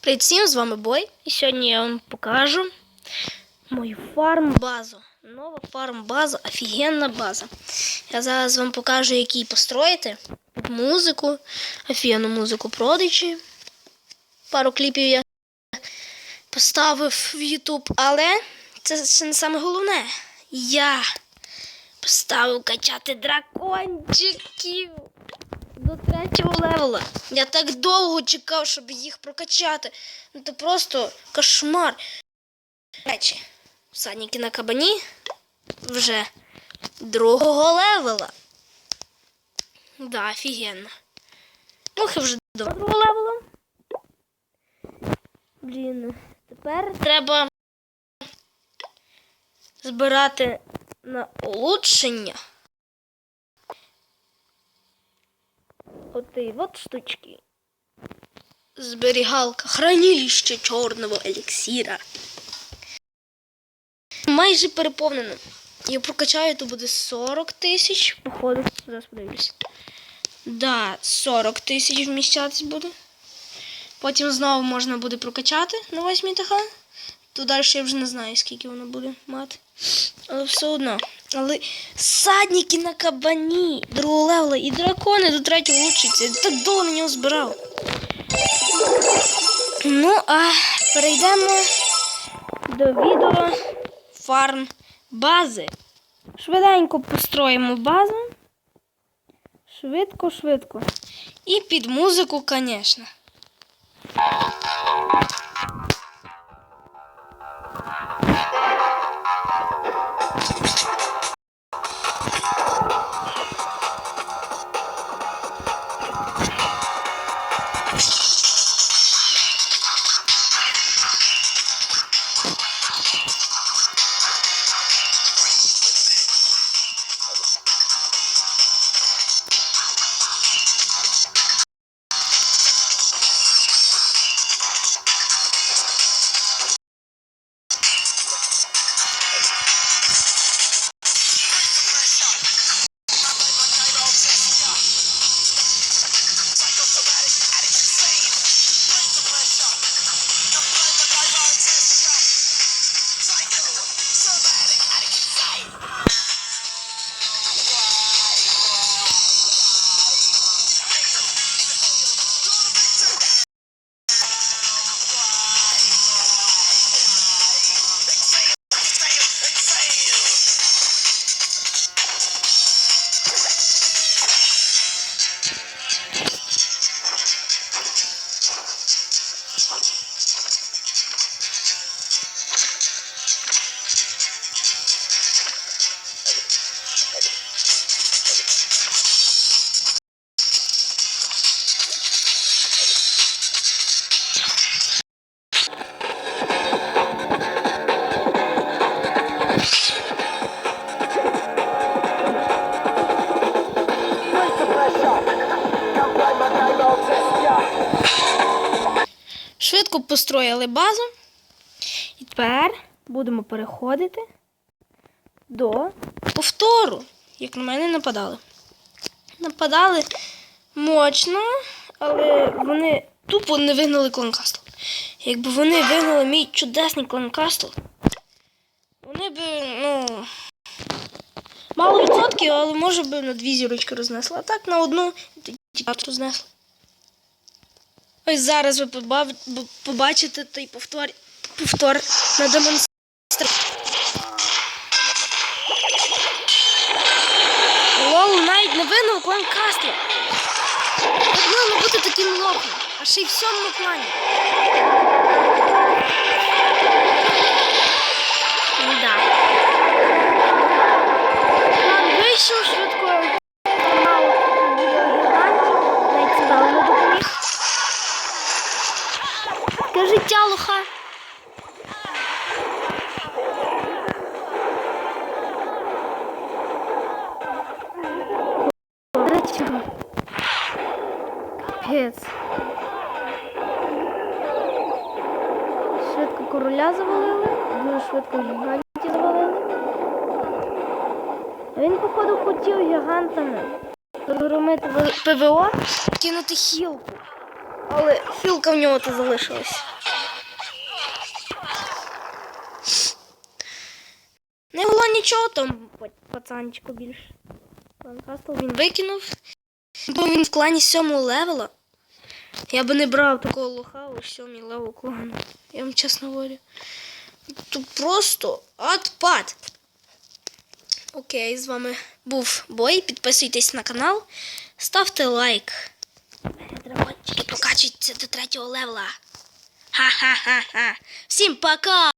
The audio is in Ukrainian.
Привіт всім, з вами Бой. І сьогодні я вам покажу мою фарм-базу. Нова фарм-база, офігенна база. Я зараз вам покажу, як її построїти. Музику, офігенну музику продичі. Пару кліпів я поставив в YouTube, але це ще не саме головне. Я поставив качати дракончиків до третього левела. Я так довго чекав, щоб їх прокачати. Ну це просто кошмар. Речі, всадники на кабані вже другого левела. Да, офігенно. Мухи вже до другого левела. Блін, тепер треба збирати на улучшення. Оти вот штучки. Зберігалка, хранилище чорного еліксіра. Майже переповнено. Я прокачаю, то буде 40 тисяч. Походу, зараз подивлюсь. Да, 40 тисяч вміщатись буде. Потім знову можна буде прокачати на 8 ТХ. То далі я вже не знаю, скільки воно буде мати. Але все одно. Але садники на кабані, другого левела і дракони до третього лучшиться. Я так довго на збирав. Ну, а перейдемо до відео фарм бази. Швиденько построїмо базу. Швидко, швидко. І під музику, звісно. Швидко построїли базу. І тепер будемо переходити до повтору, як на мене нападали. Нападали мощно, але вони тупо не вигнали кланкастл. Якби вони вигнали мій чудесний кланкастл, вони би, ну. Мало відсотків, але може би на дві зірочки рознесли. А так на одну рознесли. Ось зараз ви побачите той повтор, повтор на демонстрації. Лол навіть не винув клан Кастла. Як не бути таким лохом, ще й в сьомому клані. Таке життя лоха. Капець. Швидко короля завалили, дуже швидко гігантів завалили. Він, походу, хотів гігантами розгромити ПВО, кинути хілку. Але хілка в нього то залишилась. Не було нічого там па- пацанчику більше. Ланкастл він викинув. Бо він в клані сьомого левела. Я би не брав такого лоха у сьомій левел клану. Я вам чесно говорю. Тут просто отпад. Окей, з вами був Бой. Підписуйтесь на канал, ставте лайк. Драгончики прокачуються до третього левела. Ха-ха-ха-ха. Всім пока!